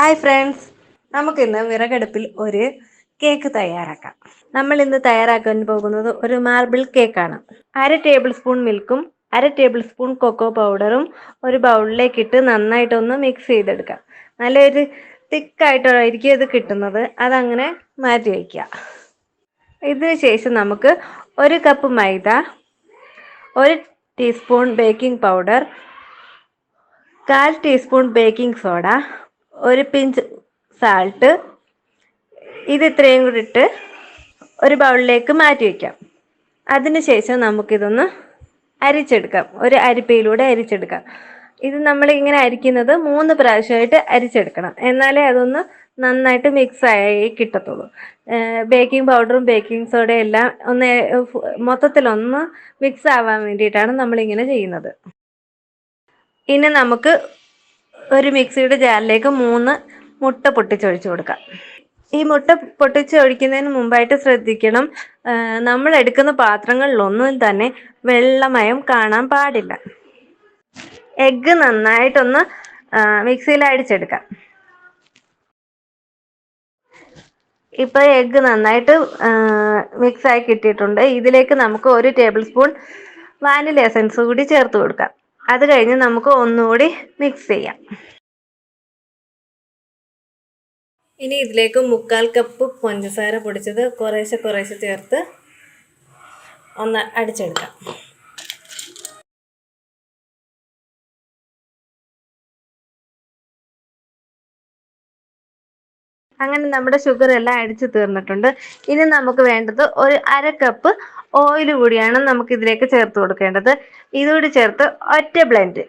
Hi friends നമുക്കിന്ന് വിറകടുപ്പിൽ ഒരു cake തയ്യാറാക്കാം. നമ്മൾ ഇന്ന് തയ്യാറാക്കാൻ പോകുന്നത് ഒരു മാർബിൾ കേക്കാണ് അര ടേബിൾ സ്പൂൺ മിൽക്കും അര ടേബിൾ സ്പൂൺ കൊക്കോ പൗഡറും ഒരു ബൗളിലേക്ക് ഇട്ട് നന്നായിട്ടൊന്ന് മിക്സ് ചെയ്തെടുക്കാം. നല്ലൊരു തിക്കായിട്ടായിരിക്കും ഇത് കിട്ടുന്നത്. അതങ്ങനെ മാറ്റി വയ്ക്കുക. ഇതിന് ശേഷം നമുക്ക് ഒരു കപ്പ് മൈദ ഒരു ടീസ്പൂൺ ബേക്കിംഗ് പൗഡർ കാൽ ടീസ്പൂൺ ബേക്കിംഗ് സോഡ ഒരു പിഞ്ച് സാൾട്ട് ഇത് ഇത്രയും കൂടി ഇട്ട് ഒരു ബൗളിലേക്ക് മാറ്റി വയ്ക്കാം അതിനുശേഷം നമുക്കിതൊന്ന് അരിച്ചെടുക്കാം. ഒരു അരിപ്പയിലൂടെ അരിച്ചെടുക്കാം. ഇത് നമ്മൾ ഇങ്ങനെ അരിക്കുന്നത് മൂന്ന് പ്രാവശ്യമായിട്ട് അരിച്ചെടുക്കണം. എന്നാലേ അതൊന്ന് നന്നായിട്ട് മിക്സ് ആയി കിട്ടത്തുള്ളൂ. ബേക്കിംഗ് പൗഡറും ബേക്കിംഗ് സോഡയും എല്ലാം ഒന്ന് മൊത്തത്തിലൊന്ന് മിക്സ് ആവാൻ വേണ്ടിയിട്ടാണ് നമ്മളിങ്ങനെ ചെയ്യുന്നത്. ഇനി നമുക്ക് ഒരു മിക്സിയുടെ ജാറിലേക്ക് മൂന്ന് മുട്ട പൊട്ടിച്ചൊഴിച്ചു കൊടുക്കാം. ഈ മുട്ട പൊട്ടിച്ചൊഴിക്കുന്നതിന് മുമ്പായിട്ട് ശ്രദ്ധിക്കണം. നമ്മൾ എടുക്കുന്ന പാത്രങ്ങളിലൊന്നും തന്നെ വെള്ളമയം കാണാൻ പാടില്ല. എഗ്ഗ് നന്നായിട്ടൊന്ന് മിക്സിയിൽ അടിച്ചെടുക്കാം. ഇപ്പോൾ എഗ്ഗ് നന്നായിട്ട് മിക്സ് ആയി കിട്ടിയിട്ടുണ്ട്. ഇതിലേക്ക് നമുക്ക് ഒരു ടേബിൾ സ്പൂൺ വാനില എസൻസ് കൂടി ചേർത്ത് കൊടുക്കാം. അത് കഴിഞ്ഞ് നമുക്ക് ഒന്നുകൂടി മിക്സ് ചെയ്യാം. ഇനി ഇതിലേക്ക് മുക്കാൽ കപ്പ് പഞ്ചസാര പൊടിച്ചത് കുറേശ്ശെ കുറേശ്ശെ ചേർത്ത് ഒന്ന് അടിച്ചെടുക്കാം. അങ്ങനെ നമ്മുടെ ഷുഗർ എല്ലാം അടിച്ചു തീർന്നിട്ടുണ്ട്. ഇനി നമുക്ക് വേണ്ടത് ഒരു അര കപ്പ് ഓയിൽ കൂടിയാണ് നമുക്ക് ഇതിലേക്ക് ചേർത്ത് കൊടുക്കേണ്ടത്. ഇതുകൂടി ചേർത്ത് ഒറ്റ ബ്ലെൻഡ്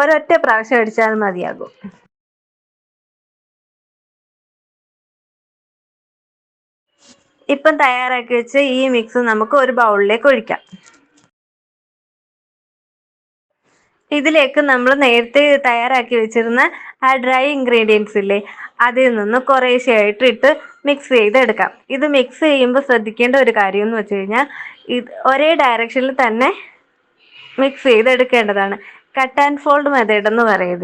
ഒരൊറ്റ പ്രാവശ്യം അടിച്ചാൽ മതിയാകും. ഇപ്പം തയ്യാറാക്കി വെച്ച് ഈ മിക്സ് നമുക്ക് ഒരു ബൗളിലേക്ക് ഒഴിക്കാം. ഇതിലേക്ക് നമ്മൾ നേരത്തെ തയ്യാറാക്കി വെച്ചിരുന്ന ആ ഡ്രൈ ഇൻഗ്രീഡിയൻസ് ഇല്ലേ അതിൽ നിന്ന് കുറേശ്ശെയായിട്ട് ഇട്ട് മിക്സ് ചെയ്തെടുക്കാം. ഇത് മിക്സ് ചെയ്യുമ്പോൾ ശ്രദ്ധിക്കേണ്ട ഒരു കാര്യം എന്ന് വെച്ച് കഴിഞ്ഞാൽ ഇത് ഒരേ ഡയറക്ഷനിൽ തന്നെ മിക്സ് ചെയ്തെടുക്കേണ്ടതാണ്. കട്ട് ആൻഡ് ഫോൾഡ് മെത്തേഡ് എന്ന് പറയും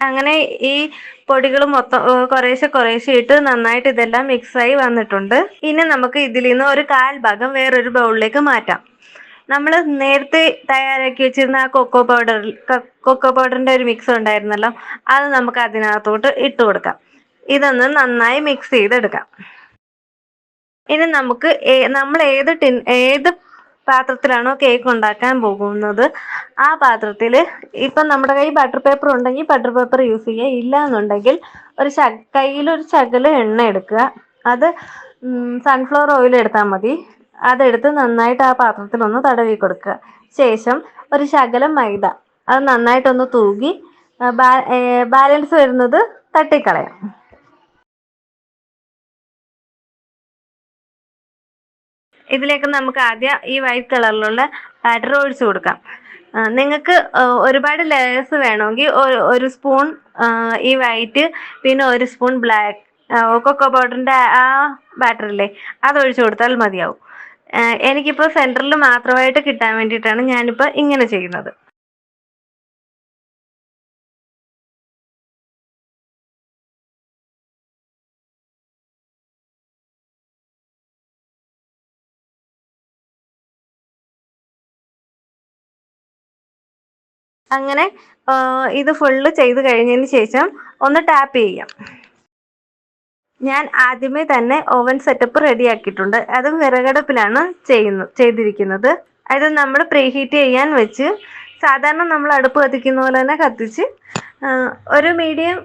അങ്ങനെ ഈ പൊടികൾ മൊത്തം കുറേശ്ശെ കുറേശ്ശെ ഇട്ട് നന്നായിട്ട് ഇതെല്ലാം മിക്സായി വന്നിട്ടുണ്ട്. ഇനി നമുക്ക് ഇതിൽ നിന്ന് ഒരു കാൽ ഭാഗം വേറൊരു ബൗളിലേക്ക് മാറ്റാം. നമ്മൾ നേരത്തെ തയ്യാറാക്കി വെച്ചിരുന്ന ആ കൊക്കോ പൗഡർ കൊക്കോ പൗഡറിന്റെ ഒരു മിക്സ് ഉണ്ടായിരുന്നല്ലോ അത് നമുക്ക് അതിനകത്തോട്ട് ഇട്ട് കൊടുക്കാം. ഇതൊന്ന് നന്നായി മിക്സ് ചെയ്തെടുക്കാം. ഇനി നമുക്ക് നമ്മൾ ഏത് ടിൻ ഏത് പാത്രത്തിലാണോ കേക്ക് ഉണ്ടാക്കാൻ പോകുന്നത്. ആ പാത്രത്തിൽ ഇപ്പം നമ്മുടെ കയ്യിൽ ബട്ടർ പേപ്പർ ഉണ്ടെങ്കിൽ ബട്ടർ പേപ്പർ യൂസ് ചെയ്യുക. ഇല്ല എന്നുണ്ടെങ്കിൽ ഒരു ശ കയ്യിലൊരു ശകലം എണ്ണ എടുക്കുക. അത് സൺഫ്ലവർ ഓയിൽ എടുത്താൽ മതി. അതെടുത്ത് നന്നായിട്ട് ആ പാത്രത്തിൽ ഒന്ന് തടവി കൊടുക്കുക. ശേഷം ഒരു ശകലം മൈദ. അത് നന്നായിട്ടൊന്ന് തൂകി ബാലൻസ് വരുന്നത് തട്ടിക്കളയാം. ഇതിലേക്ക് നമുക്ക് ആദ്യം ഈ വൈറ്റ് കളറിലുള്ള ബാറ്റർ ഒഴിച്ചു കൊടുക്കാം. നിങ്ങൾക്ക് ഒരുപാട് ലെയേഴ്സ് വേണമെങ്കിൽ ഒരു സ്പൂൺ ഈ വൈറ്റ് പിന്നെ ഒരു സ്പൂൺ ബ്ലാക്ക് കൊക്കോ പൗഡറിന്റെ ആ ബാറ്ററില്ലേ അത് ഒഴിച്ചു കൊടുത്താൽ മതിയാവും. എനിക്കിപ്പോൾ സെന്ററിൽ മാത്രമായിട്ട് കിട്ടാൻ വേണ്ടിയിട്ടാണ് ഞാനിപ്പോൾ ഇങ്ങനെ ചെയ്യുന്നത്. അങ്ങനെ ഇത് ഫുള്ള് ചെയ്ത് കഴിഞ്ഞതിന് ശേഷം ഒന്ന് ടാപ്പ് ചെയ്യാം. ഞാൻ ആദ്യമേ തന്നെ ഓവൻ സെറ്റപ്പ് റെഡിയാക്കിയിട്ടുണ്ട് അതും വിറകടുപ്പിലാണ് ചെയ്യുന്നു ചെയ്തിരിക്കുന്നത്. അത് നമ്മൾ പ്രീഹീറ്റ് ചെയ്യാൻ വെച്ച് സാധാരണ നമ്മൾ അടുപ്പ് കത്തിക്കുന്ന പോലെ തന്നെ കത്തിച്ച് ഒരു മീഡിയം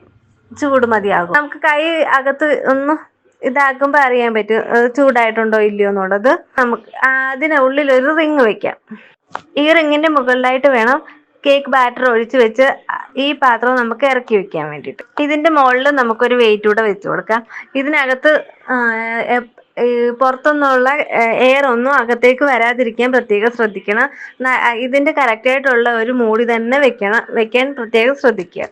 ചൂട് മതിയാകും. നമുക്ക് കൈ അകത്ത് ഒന്ന് ഇതാക്കുമ്പോൾ അറിയാൻ പറ്റും ചൂടായിട്ടുണ്ടോ ഇല്ലയോ എന്നുള്ളത്. നമുക്ക് അതിനുള്ളിൽ ഒരു റിങ് വെക്കാം. ഈ റിങ്ങിന്റെ മുകളിലായിട്ട് വേണം കേക്ക് ബാറ്റർ ഒഴിച്ച് വെച്ച് ഈ പാത്രം നമുക്ക് ഇറക്കി വെക്കാൻ വേണ്ടിയിട്ട്. ഇതിന്റെ മുകളിൽ നമുക്കൊരു വെയിറ്റ് കൂടെ വെച്ച് കൊടുക്കാം. ഇതിനകത്ത് പുറത്തുനിന്നുള്ള എയർ ഒന്നും അകത്തേക്ക് വരാതിരിക്കാൻ പ്രത്യേകം ശ്രദ്ധിക്കണം. ഇതിന്റെ കറക്റ്റ് ആയിട്ടുള്ള ഒരു മൂടി തന്നെ വെക്കണം വെക്കാൻ പ്രത്യേകം ശ്രദ്ധിക്കുക.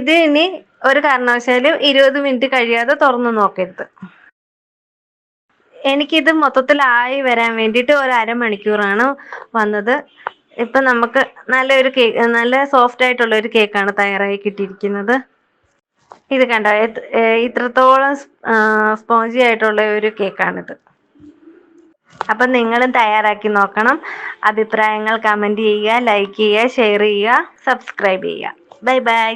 ഇത് ഇനി ഒരു കാരണവശാലും ഇരുപത് മിനിറ്റ് കഴിയാതെ തുറന്നു നോക്കരുത്. എനിക്കിത് മൊത്തത്തിലായി വരാൻ വേണ്ടിയിട്ട് ഒരു അരമണിക്കൂറാണ് വന്നത്. ഇപ്പം നമുക്ക് നല്ലൊരു കേക്ക് നല്ല സോഫ്റ്റ് ആയിട്ടുള്ള ഒരു കേക്കാണ് തയ്യാറായി കിട്ടിയിരിക്കുന്നത്. ഇത് കണ്ട? ഇത്രത്തോളം സ്പോഞ്ചി ആയിട്ടുള്ള ഒരു കേക്കാണിത്. അപ്പം നിങ്ങളും തയ്യാറാക്കി നോക്കണം. അഭിപ്രായങ്ങൾ കമന്റ് ചെയ്യുക ലൈക്ക് ചെയ്യുക ഷെയർ ചെയ്യുക സബ്സ്ക്രൈബ് ചെയ്യുക. Bye bye